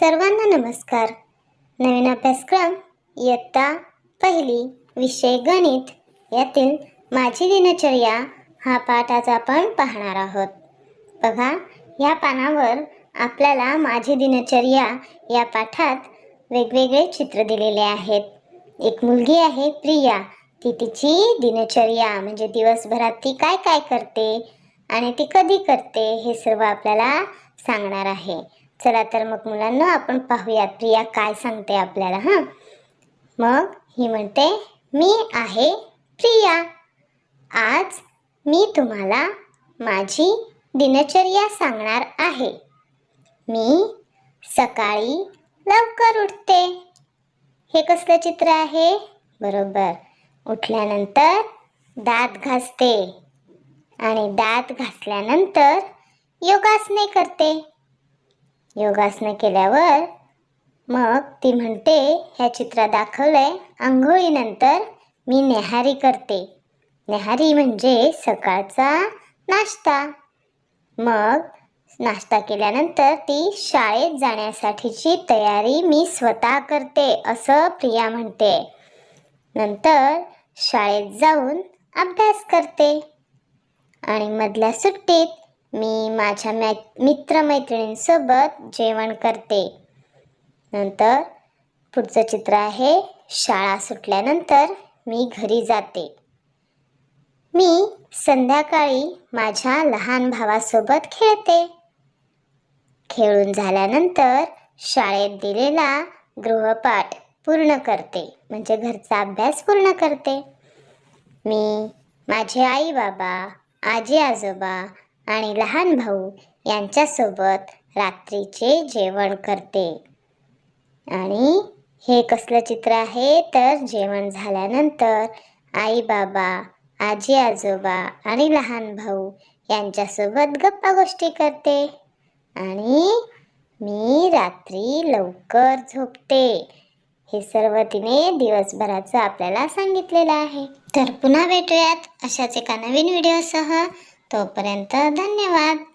सर्वांना नमस्कार. नवीन अभ्यासक्रम इयत्ता पहिली विषय गणित यातील माझी दिनचर्या हा पाठ आज आपण पाहणार आहोत. बघा या पानावर आपल्याला माझी दिनचर्या या पाठात वेगवेगळे चित्र दिलेले आहेत. एक मुलगी आहे प्रिया. ती तिची दिनचर्या म्हणजे दिवसभरात ती काय काय करते आणि ती कधी करते हे सर्व आपल्याला सांगणार आहे. चला तर मग मुलांना आपण पाहूयात प्रिया काय सांगते आपल्याला हां? मग ही म्हणते मी आहे प्रिया. आज मी तुम्हाला माझी दिनचर्या सांगणार आहे. मी सकाळी लवकर उठते. हे कसलं चित्र आहे? बरोबर. उठल्यानंतर दात घासते आणि दात घासल्यानंतर योगासने करते. योगासनं केल्यावर मग ती म्हणते ह्या चित्रात दाखवलंय आंघोळीनंतर मी नेहारी करते. नेहारी म्हणजे सकाळचा नाश्ता. मग नाश्ता केल्यानंतर ती शाळेत जाण्यासाठीची तयारी मी स्वतः करते असं प्रिया म्हणते. नंतर शाळेत जाऊन अभ्यास करते. आणि मधल्या सुट्टीत मी माझ्या मै मित्रमैत्रिणींसोबत जेवण करते. नंतर पुढचं चित्र आहे शाळा सुटल्यानंतर मी घरी जाते. मी संध्याकाळी माझ्या लहान भावासोबत खेळते. खेळून झाल्यानंतर शाळेत दिलेला गृहपाठ पूर्ण करते म्हणजे घरचा अभ्यास पूर्ण करते. मी माझे आई बाबा आजी आजोबा आणि लहान भाऊ यांच्यासोबत रात्रीचे जेवण करते. आणि हे कसलं चित्र आहे? तर जेवण झाल्यानंतर आई बाबा आजी आजोबा आणि लहान भाऊ यांच्यासोबत गप्पा गोष्टी करते. आणि मी रात्री लवकर झोपते. हे सर्व तिने दिवसभराचं आपल्याला सांगितलेलं आहे. तर पुन्हा भेटूयात अशाच एका नवीन व्हिडिओसह. तोपर्यंत धन्यवाद.